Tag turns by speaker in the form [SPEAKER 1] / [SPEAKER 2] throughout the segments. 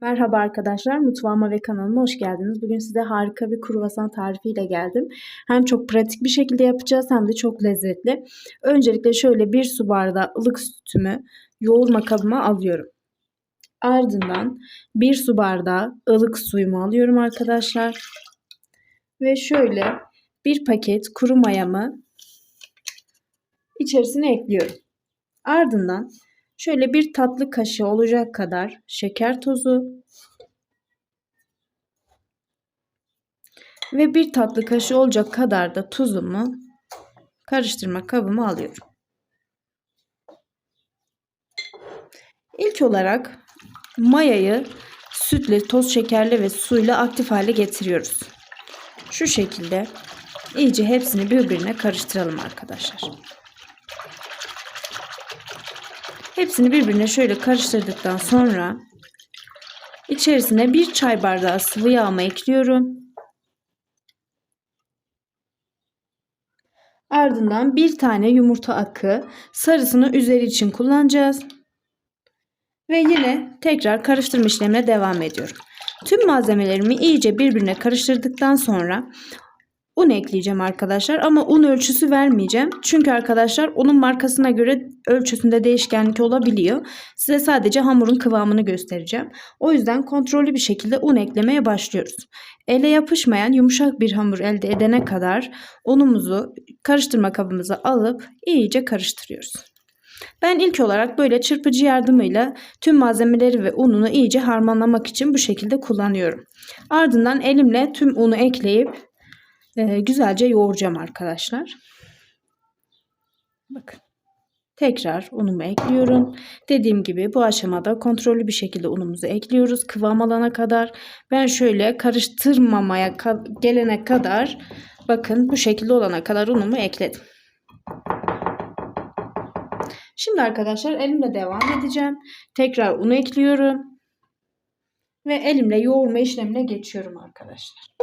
[SPEAKER 1] Merhaba arkadaşlar, mutfağıma ve kanalıma hoş geldiniz. Bugün size harika bir kruvasan tarifiyle geldim. Hem çok pratik bir şekilde yapacağız hem de çok lezzetli. Öncelikle şöyle bir su bardağı ılık sütümü yoğurma kabıma alıyorum. Ardından bir su bardağı ılık suyumu alıyorum arkadaşlar. Ve şöyle bir paket kuru mayamı içerisine ekliyorum. Ardından Şöyle bir tatlı kaşığı olacak kadar şeker tozu ve bir tatlı kaşığı olacak kadar da tuzumu karıştırma kabıma alıyorum. İlk olarak mayayı sütle, toz şekerle ve suyla aktif hale getiriyoruz. Şu şekilde iyice hepsini birbirine karıştıralım arkadaşlar. Hepsini birbirine şöyle karıştırdıktan sonra içerisine bir çay bardağı sıvı yağımı ekliyorum. Ardından bir tane yumurta akı sarısını üzeri için kullanacağız. Ve yine tekrar karıştırma işlemine devam ediyorum. Tüm malzemelerimi iyice birbirine karıştırdıktan sonra un ekleyeceğim arkadaşlar. Ama un ölçüsü vermeyeceğim. Çünkü arkadaşlar unun markasına göre ölçüsünde değişkenlik olabiliyor. Size sadece hamurun kıvamını göstereceğim. O yüzden kontrollü bir şekilde un eklemeye başlıyoruz. Ele yapışmayan yumuşak bir hamur elde edene kadar unumuzu karıştırma kabımıza alıp iyice karıştırıyoruz. Ben ilk olarak böyle çırpıcı yardımıyla tüm malzemeleri ve ununu iyice harmanlamak için bu şekilde kullanıyorum. Ardından elimle tüm unu ekleyip e, güzelce yoğuracağım arkadaşlar. Bakın. Tekrar unumu ekliyorum. Dediğim gibi bu aşamada kontrollü bir şekilde unumuzu ekliyoruz. Kıvam alana kadar ben şöyle karıştırmamaya gelene kadar bakın bu şekilde olana kadar unumu ekledim. Şimdi arkadaşlar elimle devam edeceğim. Tekrar unu ekliyorum. Ve elimle yoğurma işlemine geçiyorum arkadaşlar.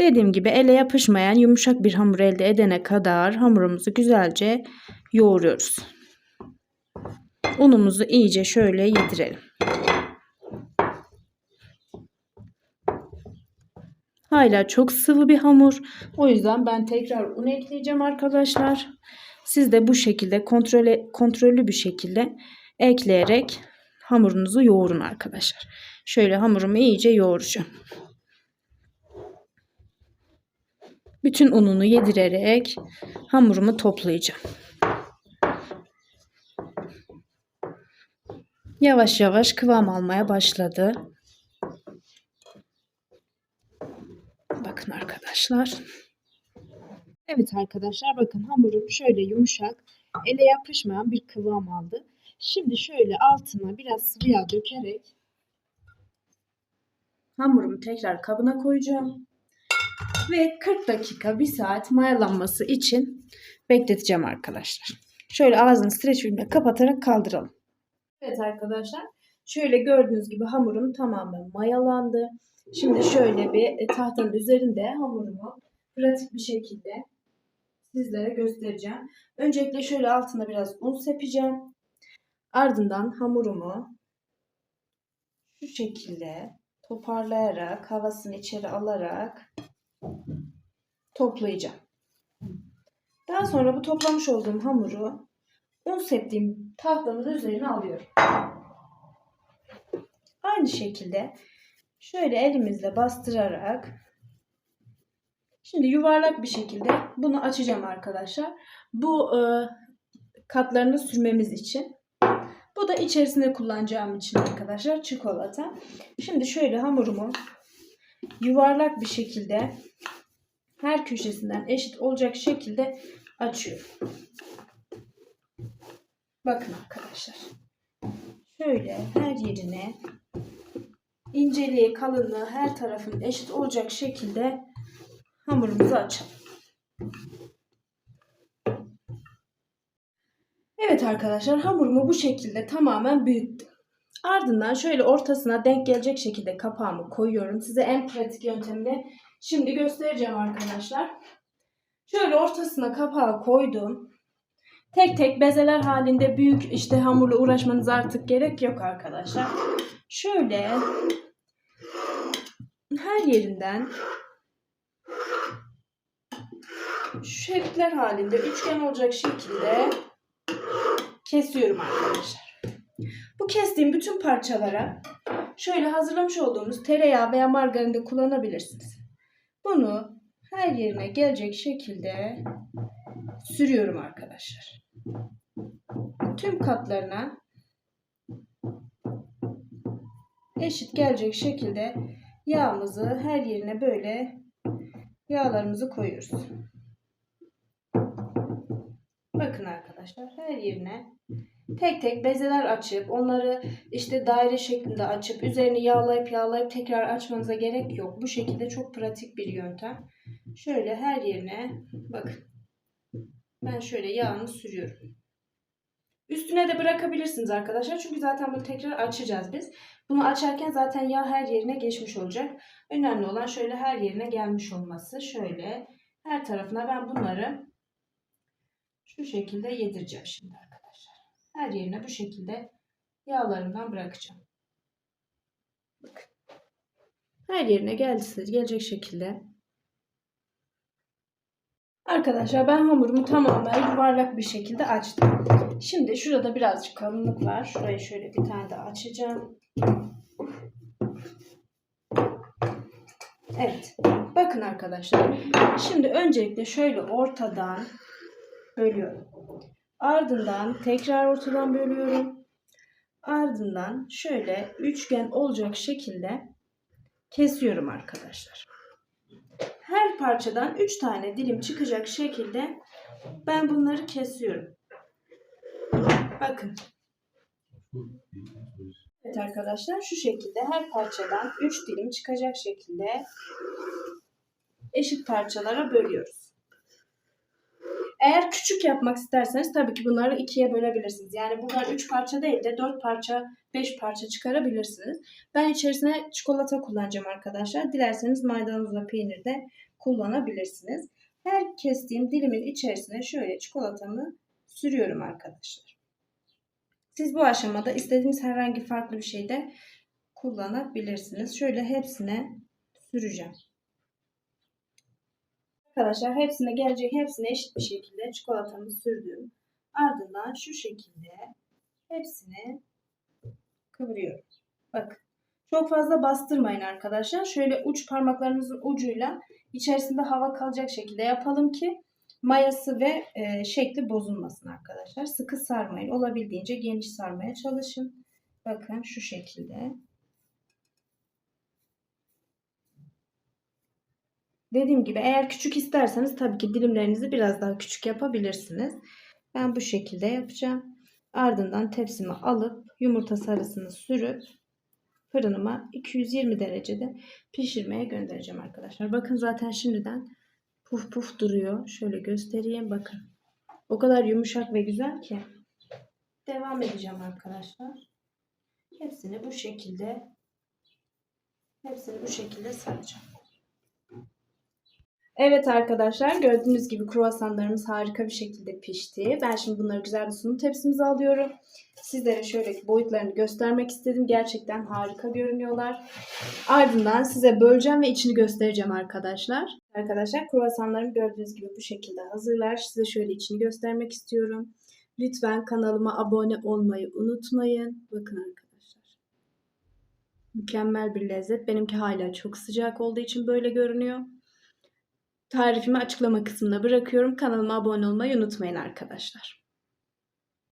[SPEAKER 1] Dediğim gibi ele yapışmayan yumuşak bir hamur elde edene kadar hamurumuzu güzelce yoğuruyoruz. Unumuzu iyice şöyle yedirelim. Hala çok sıvı bir hamur. O yüzden ben tekrar un ekleyeceğim arkadaşlar. Siz de bu şekilde kontrole, kontrollü bir şekilde ekleyerek hamurunuzu yoğurun arkadaşlar. Şöyle hamurumu iyice yoğuracağım. Bütün ununu yedirerek hamurumu toplayacağım. Yavaş yavaş kıvam almaya başladı. Bakın arkadaşlar. Evet arkadaşlar bakın hamurum şöyle yumuşak, ele yapışmayan bir kıvam aldı. Şimdi şöyle altına biraz sıvı yağ dökerek hamurumu tekrar kabına koyacağım ve 40 dakika 1 saat mayalanması için bekleteceğim arkadaşlar. Şöyle ağzını streç filmle kapatarak kaldıralım. Evet arkadaşlar şöyle gördüğünüz gibi hamurum tamamen mayalandı. Şimdi şöyle bir e, tahtanın üzerinde hamurumu pratik bir şekilde sizlere göstereceğim. Öncelikle şöyle altına biraz un sepeceğim. Ardından hamurumu şu şekilde toparlayarak havasını içeri alarak toplayacağım. Daha sonra bu toplamış olduğum hamuru un septiğim tahtamın üzerine alıyorum. Aynı şekilde şöyle elimizle bastırarak şimdi yuvarlak bir şekilde bunu açacağım arkadaşlar. Bu e, katlarını sürmemiz için. Bu da içerisine kullanacağım için arkadaşlar çikolata. Şimdi şöyle hamurumu yuvarlak bir şekilde her köşesinden eşit olacak şekilde açıyorum. Bakın arkadaşlar. Şöyle her yerine inceliği, kalınlığı her tarafın eşit olacak şekilde hamurumuzu açalım. Evet arkadaşlar hamurumu bu şekilde tamamen büyüttüm. Ardından şöyle ortasına denk gelecek şekilde kapağımı koyuyorum. Size en pratik yöntemini şimdi göstereceğim arkadaşlar. Şöyle ortasına kapağı koydum. Tek tek bezeler halinde büyük işte hamurla uğraşmanız artık gerek yok arkadaşlar. Şöyle her yerinden şeritler halinde üçgen olacak şekilde kesiyorum arkadaşlar. Bu kestiğim bütün parçalara şöyle hazırlamış olduğumuz tereyağı veya margarin de kullanabilirsiniz. Bunu her yerine gelecek şekilde sürüyorum arkadaşlar. Tüm katlarına eşit gelecek şekilde yağımızı her yerine böyle yağlarımızı koyuyoruz. Bakın arkadaşlar her yerine tek tek bezeler açıp onları işte daire şeklinde açıp üzerini yağlayıp yağlayıp tekrar açmanıza gerek yok. Bu şekilde çok pratik bir yöntem. Şöyle her yerine bakın. Ben şöyle yağını sürüyorum. Üstüne de bırakabilirsiniz arkadaşlar. Çünkü zaten bunu tekrar açacağız biz. Bunu açarken zaten yağ her yerine geçmiş olacak. Önemli olan şöyle her yerine gelmiş olması. Şöyle her tarafına ben bunları şu şekilde yedireceğim şimdi. Her yerine bu şekilde yağlarından bırakacağım. Bakın. Her yerine geldi, gelecek şekilde. Arkadaşlar ben hamurumu tamamen yuvarlak bir şekilde açtım. Şimdi şurada birazcık kalınlık var. Şurayı şöyle bir tane daha açacağım. Evet. Bakın arkadaşlar. Şimdi öncelikle şöyle ortadan bölüyorum. Ardından tekrar ortadan bölüyorum. Ardından şöyle üçgen olacak şekilde kesiyorum arkadaşlar. Her parçadan 3 tane dilim çıkacak şekilde ben bunları kesiyorum. Bakın. Evet arkadaşlar şu şekilde her parçadan 3 dilim çıkacak şekilde eşit parçalara bölüyoruz. Eğer küçük yapmak isterseniz tabii ki bunları ikiye bölebilirsiniz. Yani buradan 3 parça değil de 4 parça, 5 parça çıkarabilirsiniz. Ben içerisine çikolata kullanacağım arkadaşlar. Dilerseniz maydanozla peynir de kullanabilirsiniz. Her kestiğim dilimin içerisine şöyle çikolatamı sürüyorum arkadaşlar. Siz bu aşamada istediğiniz herhangi farklı bir şey de kullanabilirsiniz. Şöyle hepsine süreceğim. Arkadaşlar hepsine gelecek hepsine eşit bir şekilde çikolatamı sürdüm. Ardından şu şekilde hepsini kıvırıyorum. Bakın. Çok fazla bastırmayın arkadaşlar. Şöyle uç parmaklarımızın ucuyla içerisinde hava kalacak şekilde yapalım ki mayası ve e, şekli bozulmasın arkadaşlar. Sıkı sarmayın. Olabildiğince geniş sarmaya çalışın. Bakın şu şekilde. Dediğim gibi eğer küçük isterseniz tabii ki dilimlerinizi biraz daha küçük yapabilirsiniz. Ben bu şekilde yapacağım. Ardından tepsimi alıp yumurta sarısını sürüp fırınıma 220 derecede pişirmeye göndereceğim arkadaşlar. Bakın zaten şimdiden puf puf duruyor. Şöyle göstereyim bakın. O kadar yumuşak ve güzel ki. Devam edeceğim arkadaşlar. Hepsini bu şekilde hepsini bu şekilde saracağım. Evet arkadaşlar gördüğünüz gibi kruvasanlarımız harika bir şekilde pişti. Ben şimdi bunları güzel bir sunum tepsimize alıyorum. Sizlere şöyle boyutlarını göstermek istedim. Gerçekten harika görünüyorlar. Ardından size böleceğim ve içini göstereceğim arkadaşlar. Arkadaşlar kruvasanlarım gördüğünüz gibi bu şekilde hazırlar. Size şöyle içini göstermek istiyorum. Lütfen kanalıma abone olmayı unutmayın. Bakın arkadaşlar. Mükemmel bir lezzet. Benimki hala çok sıcak olduğu için böyle görünüyor. Tarifimi açıklama kısmına bırakıyorum. Kanalıma abone olmayı unutmayın arkadaşlar.